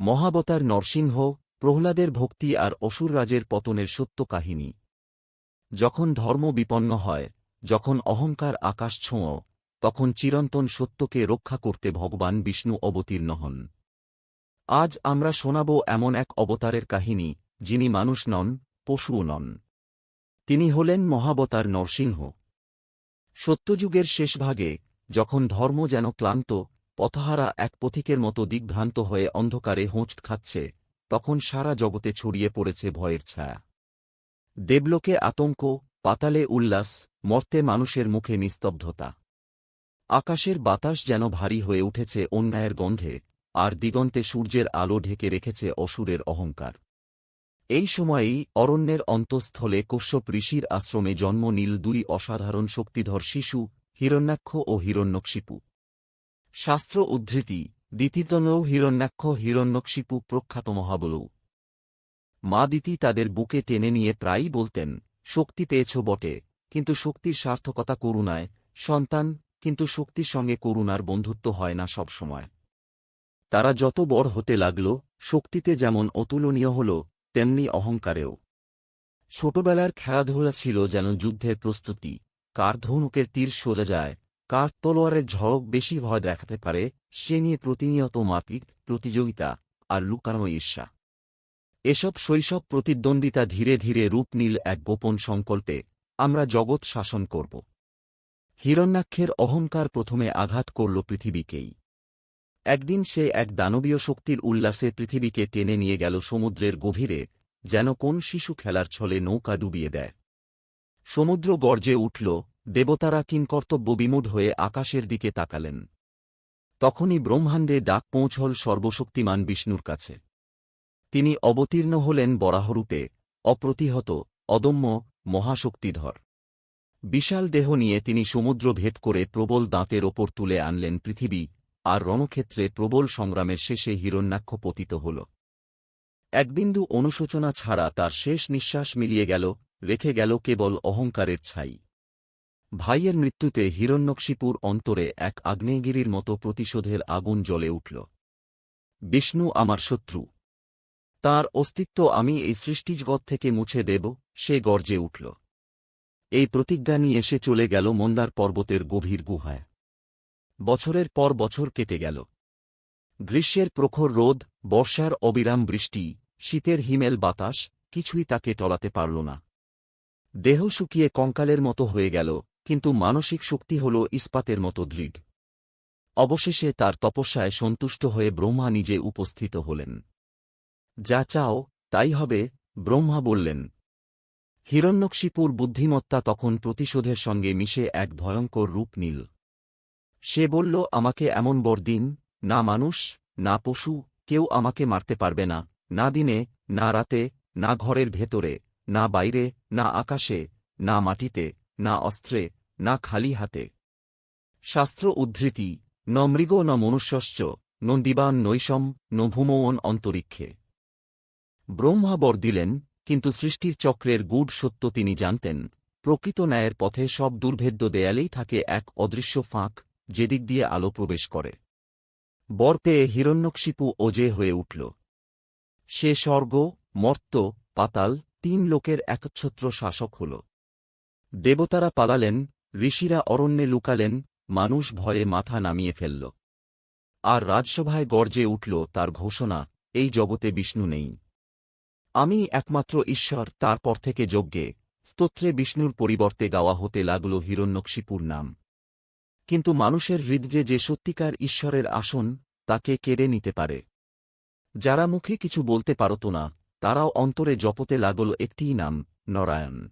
মহাবতার নরসিংহ, প্রহ্লাদের ভক্তি আর অসুররাজের পতনের সত্য কাহিনী। যখন ধর্ম বিপন্ন হয়, যখন অহংকার আকাশ ছোঁয়, তখন চিরন্তন সত্যকে রক্ষা করতে ভগবান বিষ্ণু অবতীর্ণ হন। আজ আমরা শোনাব এমন এক অবতারের কাহিনী, যিনি মানুষ নন, পশুও নন। তিনি হলেন মহাবতার নরসিংহ। সত্যযুগের শেষভাগে, যখন ধর্ম যেন ক্লান্ত পথহারা এক পথিকের মতো দিগ্ভ্রান্ত হয়ে অন্ধকারে হোঁচ খাচ্ছে, তখন সারা জগতে ছড়িয়ে পড়েছে ভয়ের ছায়া। দেবলোকে আতঙ্ক, পাতালে উল্লাস, মর্তে মানুষের মুখে নিস্তব্ধতা। আকাশের বাতাস যেন ভারী হয়ে উঠেছে অন্যায়ের গন্ধে, আর দিগন্তে সূর্যের আলো ঢেকে রেখেছে অসুরের অহংকার। এই সময়েই অরণ্যের অন্তঃস্থলে কশ্যপ ঋষির আশ্রমে জন্ম নীল দুই অসাধারণ শক্তিধর শিশু, হিরণ্যাক্ষ ও হিরণ্যক্ষিপু শাস্ত্র উদ্ধৃতি দ্বিতীতনৌ হিরণ্যাক্ষ হিরণ্যক্ষিপু প্রখ্যাত মহাবলৌ মা দিতি তাদের বুকে টেনে নিয়ে প্রায়ই বলতেন, শক্তি পেয়েছ বটে, কিন্তু শক্তির সার্থকতা করুণায়, সন্তান, কিন্তু শক্তির সঙ্গে করুণার বন্ধুত্ব হয় না সব সময়। তারা যত বড় হতে লাগল, শক্তিতে যেমন অতুলনীয় হল, তেমনি অহংকারেও ছোটবেলার খেলাধুলা ছিল যেন যুদ্ধের প্রস্তুতি, কার ধনুকের তীর সরে যায় কার তলোয়ারের ঝড়ক বেশি ভয় দেখাতে পারে, সে নিয়ে প্রতিনিয়ত মাপিক প্রতিযোগিতা আর লুকানো ঈর্ষা। এসব শৈশব প্রতিদ্বন্দ্বিতা ধীরে ধীরে রূপ নীল এক গোপন সংকল্পে, আমরা জগৎ শাসন করব। হিরণ্যাক্ষের অহংকার প্রথমে আঘাত করল পৃথিবীকেই। একদিন সে এক দানবীয় শক্তির উল্লাসে পৃথিবীকে টেনে নিয়ে গেল সমুদ্রের গভীরে, যেন কোন শিশু খেলার ছলে নৌকা ডুবিয়ে দেয়। সমুদ্র গর্জে উঠল দেবতারা কিংকর্তব্য বিমূঢ় হয়ে আকাশের দিকে তাকালেন। তখনই ব্রহ্মাণ্ডে ডাক পৌঁছল সর্বশক্তিমান বিষ্ণুর কাছে। তিনি অবতীর্ণ হলেন বরাহরূপে, অপ্রতিহত, অদম্য, মহাশক্তিধর। বিশাল দেহ নিয়ে তিনি সমুদ্র ভেদ করে প্রবল দাঁতের ওপর তুলে আনলেন পৃথিবী, আর রণক্ষেত্রে প্রবল সংগ্রামের শেষে হিরণ্যাক্ষ পতিত হল। একবিন্দু অনুশোচনা ছাড়া তার শেষ নিঃশ্বাস মিলিয়ে গেল, রেখে গেল কেবল অহংকারের ছাই। ভাইয়ের মৃত্যুতে হিরণ্যকশিপুর অন্তরে এক আগ্নেয়গিরির মতো প্রতিশোধের আগুন জ্বলে উঠল। বিষ্ণু আমার শত্রু, তার অস্তিত্ব আমি এই সৃষ্টিজগৎ থেকে মুছে দেব সে গর্জে উঠল। এই প্রতিজ্ঞা নিয়ে এসে চলে গেল মন্দার পর্বতের গভীর গুহায়। বছরের পর বছর কেটে গেল। গ্রীষ্মের প্রখর রোদ, বর্ষার অবিরাম বৃষ্টি, শীতের হিমেল বাতাস, কিছুই তাকে টলাতে পারল না। দেহ শুকিয়ে কঙ্কালের মতো হয়ে গেল। কিন্তু মানসিক শক্তি হল ইস্পাতের মতো দৃঢ়। অবশেষে তার তপস্যায় সন্তুষ্ট হয়ে ব্রহ্মা নিজে উপস্থিত হলেন। যা চাও, তাই হবে ব্রহ্মা বললেন। হিরণ্যকশিপুর বুদ্ধিমত্তা তখন প্রতিশোধের সঙ্গে মিশে এক ভয়ঙ্কর রূপ নীল। সে বলল, আমাকে এমন বর দিন, না মানুষ, না পশু, কেউ আমাকে মারতে পারবে না না দিনে, না রাতে, না ঘরের ভেতরে, না বাইরে, না আকাশে, না মাটিতে, না অস্ত্রে না খালি হাতে। শাস্ত্র উদ্ধৃতি, ন মৃগ ন মনুষ্যশ্চ, নন্দিবান নৈশম, ন ভূমৌন অন্তরিক্ষে। ব্রহ্মা বর দিলেন, কিন্তু সৃষ্টির চক্রের গূঢ় সত্য তিনি জানতেন, প্রকৃত ন্যায়ের পথে সব দুর্ভেদ্য দেয়ালেই থাকে এক অদৃশ্য ফাঁক যেদিক দিয়ে আলো প্রবেশ করে। বর পেয়ে হিরণ্যকশিপু ওজে হয়ে উঠল। সে স্বর্গ মর্ত পাতাল, তিন লোকের একচ্ছত্র শাসক হল। দেবতারা পালালেন ঋষিরা অরণ্যে লুকালেন, মানুষ ভয়ে মাথা নামিয়ে ফেলল। আর রাজসভায় গর্জে উঠল তার ঘোষণা, এই জগতে বিষ্ণু নেই। আমি একমাত্র ঈশ্বর, তারপর থেকে যজ্ঞে। স্তোত্রে বিষ্ণুর পরিবর্তে গাওয়া হতে লাগল হিরণ্যকশিপুর নাম। কিন্তু মানুষের হৃদয়ে যে সত্যিকার ঈশ্বরের আসন, তাকে কেড়ে নিতে পারে। যারা মুখে কিছু বলতে পারত না, তারাও অন্তরে জপতে লাগল একটিই নাম, নরায়ণ।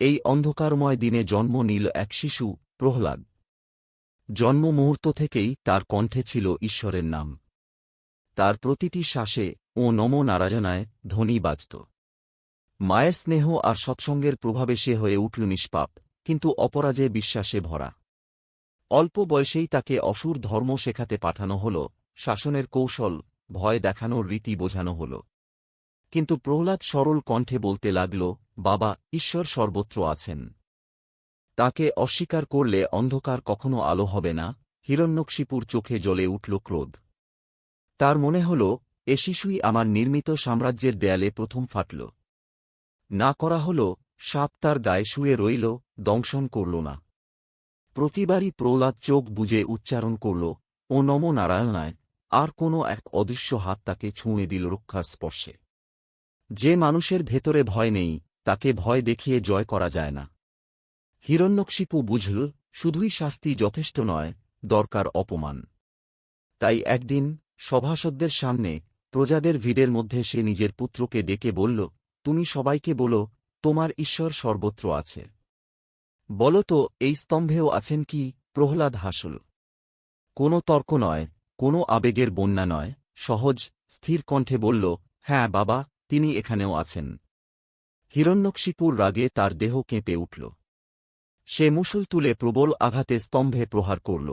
এই অন্ধকারময় দিনে জন্ম নিল এক শিশু, প্রহ্লাদ। জন্ম মুহূর্ত থেকেই তার কণ্ঠে ছিল ঈশ্বরের নাম। তার প্রতিটি শ্বাসে ও নম নারায়ণায় ধ্বনি বাজত। মায়ের স্নেহ আর সৎসঙ্গের প্রভাবে সে হয়ে উঠল নিষ্পাপ, কিন্তু অপরাজে বিশ্বাসে ভরা। অল্প বয়সেই তাকে অসুর ধর্ম শেখাতে পাঠানো হল, শাসনের কৌশল, ভয় দেখানোর রীতি বোঝানো হল। কিন্তু প্রহ্লাদ সরল কণ্ঠে বলতে লাগল বাবা, ঈশ্বর সর্বত্র আছেন। তাকে অস্বীকার করলে অন্ধকার কখনো আলো হবে না, হিরণ্যকশিপুর চোখে জ্বলে উঠল ক্রোধ। তার মনে হল, এ শিশুই আমার নির্মিত সাম্রাজ্যের দেয়ালে প্রথম ফাটল। না করা হল, সাপ তার গায়ে শুয়ে রইল, দংশন করল না। প্রতিবারই প্রহ্লাদ চোখ বুজে উচ্চারণ করল, ও নম নারায়ণায়, আর কোনো এক অদৃশ্য হাত তাকে ছুঁয়ে দিল রক্ষার স্পর্শে। যে মানুষের ভেতরে ভয় নেই তাকে ভয় দেখিয়ে জয় করা যায় না। হিরণ্যকশিপু বুঝল, শুধুই শাস্তি যথেষ্ট নয়, দরকার অপমান। তাই একদিন সভাসদদের সামনে প্রজাদের ভিড়ের মধ্যে সে নিজের পুত্রকে ডেকে বলল, তুমি সবাইকে বলো, তোমার ঈশ্বর সর্বত্র আছে। বলো তো, এই স্তম্ভেও আছেন কি প্রহ্লাদ হাসল। কোনো তর্ক নয়, কোনো আবেগের বন্যা নয়। সহজ, স্থির কণ্ঠে বলল হ্যাঁ বাবা, তিনি এখানেও আছেন। হিরণ্যকশিপুর রাগে তার দেহ কেঁপে উঠল। সে মুসল তুলে প্রবল আঘাতে স্তম্ভে প্রহার করল।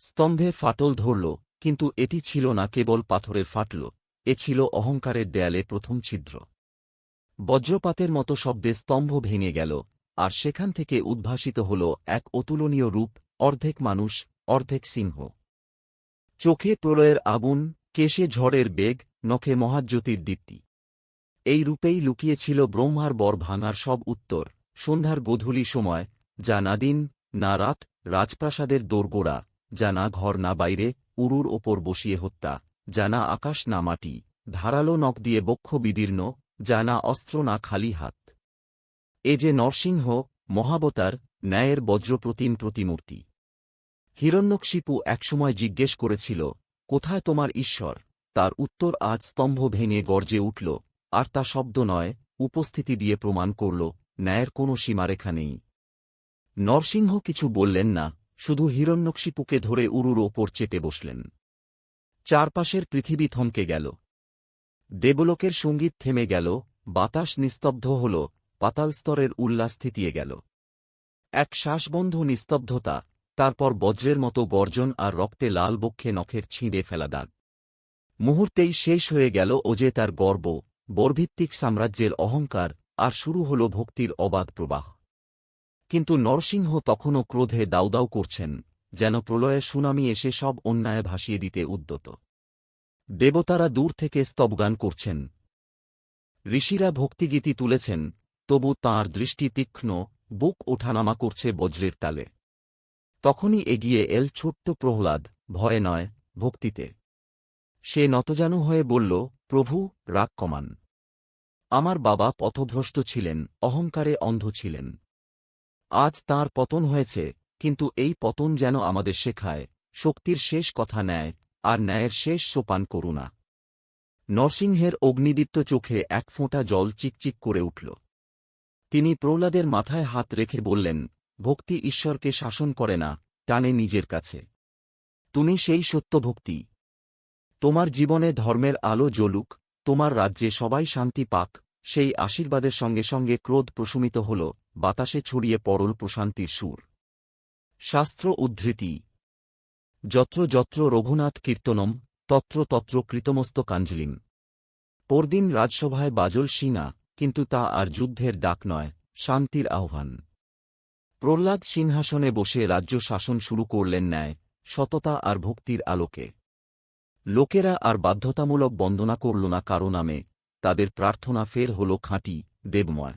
স্তম্ভে ফাটল ধরল, কিন্তু এটি ছিল না কেবল পাথরের ফাটল, এ ছিল অহংকারের দেয়ালে প্রথম ছিদ্র। বজ্রপাতের মতো শব্দে স্তম্ভ ভেঙে গেল, আর সেখান থেকে উদ্ভাসিত হল এক অতুলনীয় রূপ, অর্ধেক মানুষ, অর্ধেক সিংহ। চোখে প্রলয়ের আগুন, কেশে ঝড়ের বেগ, নখে মহাজ্যোতির দীপ্তি। এই রূপেই লুকিয়েছিল ব্রহ্মার বর ভাঙার সব উত্তর। সন্ধ্যার গোধূলি সময়, যা না দিন, না রাত, রাজপ্রাসাদের দোরগোড়া, যা না ঘর, না বাইরে, উরুর ওপর বসিয়ে হত্যা, যা না আকাশ, না মাটি, ধারালো নখ দিয়ে বক্ষ বিদীর্ণ, যা না অস্ত্র, না খালি হাত। এ যে নরসিংহ, মহাবতার, ন্যায়ের বজ্রপ্রতিম প্রতিমূর্তি। হিরণ্যকশিপু একসময় জিজ্ঞেস করেছিল, কোথায় তোমার ঈশ্বর? তার উত্তর আজ স্তম্ভ ভেঙে গর্জে উঠল আর তা শব্দ নয়, উপস্থিতি দিয়ে প্রমাণ করল, ন্যায়ের কোনো সীমারেখা নেই। নরসিংহ কিছু বললেন না, শুধু হিরণ্যকশিপুকে ধরে উরুর ওপর চেপে বসলেন। চারপাশের পৃথিবী থমকে গেল। দেবলোকের সংগীত থেমে গেল, বাতাস নিস্তব্ধ হল পাতালস্তরের উল্লাস থিতিয়ে গেল। এক শ্বাসবন্ধ নিস্তব্ধতা, তারপর বজ্রের মতো গর্জন আর রক্তে লাল বক্ষে নখের ছিঁড়ে ফেলা দাগ। মুহূর্তেই শেষ হয়ে গেল ও যে তার গর্ব বর্ভিত্তিক সাম্রাজ্যের অহংকার, আর শুরু হল ভক্তির অবাধ প্রবাহ। কিন্তু নরসিংহ তখনও ক্রোধে দাউদাউ করছেন, যেন প্রলয়ে সুনামি এসে সব অন্যায় ভাসিয়ে দিতে উদ্যত। দেবতারা দূর থেকে স্তবগান করছেন। ঋষিরা ভক্তিগীতি তুলেছেন, তবু তাঁর দৃষ্টি তীক্ষ্ণ, বুক ওঠানামা করছে বজ্রের তালে। তখনই এগিয়ে এল ছোট্ট প্রহ্লাদ, ভয়ে নয়, ভক্তিতে। সে নতজানু হয়ে বলল, প্রভু, রাগ কমান। আমার বাবা পথভ্রষ্ট ছিলেন, অহংকারে অন্ধ ছিলেন। আজ তার পতন হয়েছে, কিন্তু এই পতন যেন আমাদের শেখায়, শক্তির শেষ কথা নেয়, আর ন্যায়ের শেষ সোপান করুণা। নরসিংহের অগ্নিদীপ্ত চোখে এক ফোঁটা জল চিকচিক করে উঠল। তিনি প্রহ্লাদের মাথায় হাত রেখে বললেন, ভক্তি ঈশ্বরকে শাসন করে না, টানে নিজের কাছে। তুমি সেই সত্য ভক্তি তোমার জীবনে ধর্মের আলো জ্বলুক, তোমার রাজ্যে সবাই শান্তি পাক, সেই আশীর্বাদের সঙ্গে সঙ্গে ক্রোধ প্রশমিত হল, বাতাসে ছড়িয়ে পরল প্রশান্তির সুর। শাস্ত্র উদ্ধৃতি। যত্র যত্র রঘুনাথ কীর্তনম, তত্র তত্র কৃতমস্তকাঞ্জলিম পরদিন রাজসভায় বাজল সিনা, কিন্তু তা আর যুদ্ধের ডাক নয়, শান্তির আহ্বান। প্রহ্লাদ সিংহাসনে বসে রাজ্য শাসন শুরু করলেন ন্যায়, সততা আর ভক্তির আলোকে। লোকেরা আর বাধ্যতামূলক বন্দনা করল না কারও নামে, তাদের প্রার্থনা ফের হল খাঁটি, দেবময়।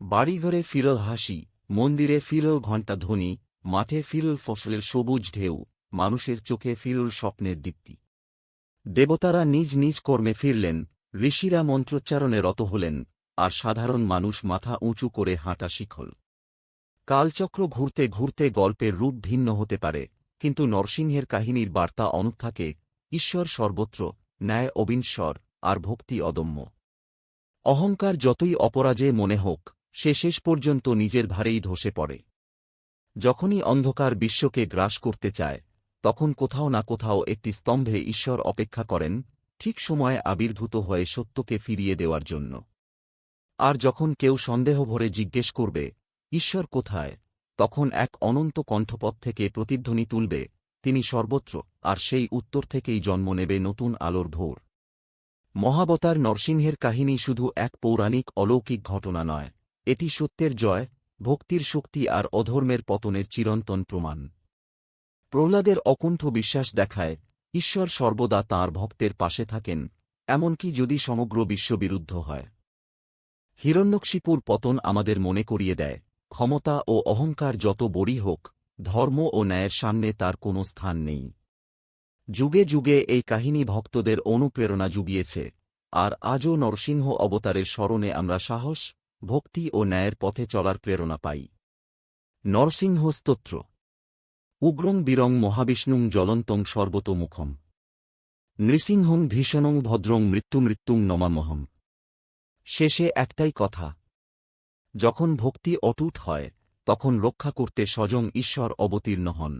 বাড়িঘরে ফিরল হাসি, মন্দিরে ফিরল ঘণ্টা ধ্বনি, মাঠে ফিরল ফসলের সবুজ ঢেউ, মানুষের চোখে ফিরল স্বপ্নের দীপ্তি। দেবতারা নিজ নিজ কর্মে ফিরলেন, ঋষিরা মন্ত্রোচ্চারণে রত হলেন, আর সাধারণ মানুষ মাথা উঁচু করে হাঁটা শিখল। কালচক্র ঘুরতে ঘুরতে গল্পের রূপ ভিন্ন হতে পারে, কিন্তু নরসিংহের কাহিনীর বার্তা অনুপ থাকে ঈশ্বর সর্বত্র, ন্যায় অবিনশ্বর আর ভক্তি অদম্য। অহংকার যতই অপরাজে মনে হোক, সে শেষ পর্যন্ত নিজের ভারেই ধসে পড়ে। যখনই অন্ধকার বিশ্বকে গ্রাস করতে চায়, তখন কোথাও না কোথাও একটি স্তম্ভে ঈশ্বর অপেক্ষা করেন, ঠিক সময়ে আবির্ভূত হয়ে সত্যকে ফিরিয়ে দেওয়ার জন্য। আর যখন কেউ সন্দেহ ভরে জিজ্ঞেস করবে, ঈশ্বর কোথায়? তখন এক অনন্ত কণ্ঠপথ থেকে প্রতিধ্বনি তুলবে তিনি সর্বত্র, আর সেই উত্তর থেকেই জন্ম নেবে নতুন আলোর ভোর। মহাবতার নরসিংহের কাহিনী শুধু এক পৌরাণিক অলৌকিক ঘটনা নয়, এটি সত্যের জয়, ভক্তির শক্তি আর অধর্মের পতনের চিরন্তন প্রমাণ। প্রহ্লাদের অকুণ্ঠ বিশ্বাস দেখায়, ঈশ্বর সর্বদা তাঁর ভক্তের পাশে থাকেন, এমনকি যদি সমগ্র বিশ্ববিরুদ্ধ হয়। হিরণ্যকশিপুর পতন আমাদের মনে করিয়ে দেয়, ক্ষমতা ও অহংকার যত বড়ি হোক ধর্ম ও ন্যায়ের সামনে তার কোনো স্থান নেই। যুগে যুগে এই কাহিনী ভক্তদের অনুপ্রেরণা জুগিয়েছে, আর আজও নরসিংহ অবতারের স্মরণে আমরা সাহস, ভক্তি ও ন্যায়ের পথে চলার প্রেরণা পাই। নরসিংহ স্তোত্র। উগ্রং বীরং মহাবিষ্ণুং জ্বলন্তং সর্বতোমুখম। নৃসিংহং ভীষণং ভদ্রং মৃত্যুমৃত্যুং নমামহম। শেষে একটাই কথা, যখন ভক্তি অটুট হয় তখন রক্ষা করতে স্বজং ঈশ্বর অবতীর্ণ হন।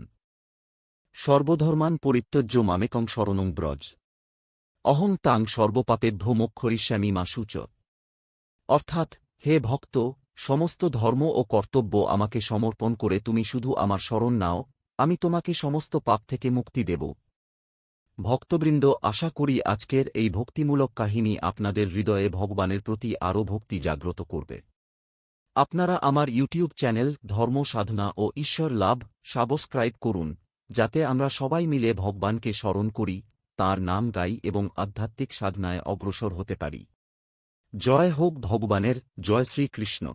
সর্বধর্মান পরিত্যজ্য মামেকং শরণং ব্রজ। অহং তাং সর্বপাপেভ্য মোক্ষরিষ্যামি মাসুচ অর্থাৎ, হে ভক্ত, সমস্ত ধর্ম ও কর্তব্য আমাকে সমর্পণ করে তুমি শুধু আমার স্মরণ নাও, আমি তোমাকে সমস্ত পাপ থেকে মুক্তি দেব। ভক্তবৃন্দ, আশা করি আজকের এই ভক্তিমূলক কাহিনী আপনাদের হৃদয়ে ভগবানের প্রতি আরও ভক্তি জাগ্রত করবে। আপনারা আমার ইউটিউব চ্যানেল ধর্ম সাধনা ও ঈশ্বর লাভ সাবস্ক্রাইব করুন, যাতে আমরা সবাই মিলে ভগবানকে স্মরণ করি, তার নাম গাই এবং আধ্যাত্মিক সাধনায় অগ্রসর হতে পারি। জয় হোক ভগবানের, জয় শ্রীকৃষ্ণ।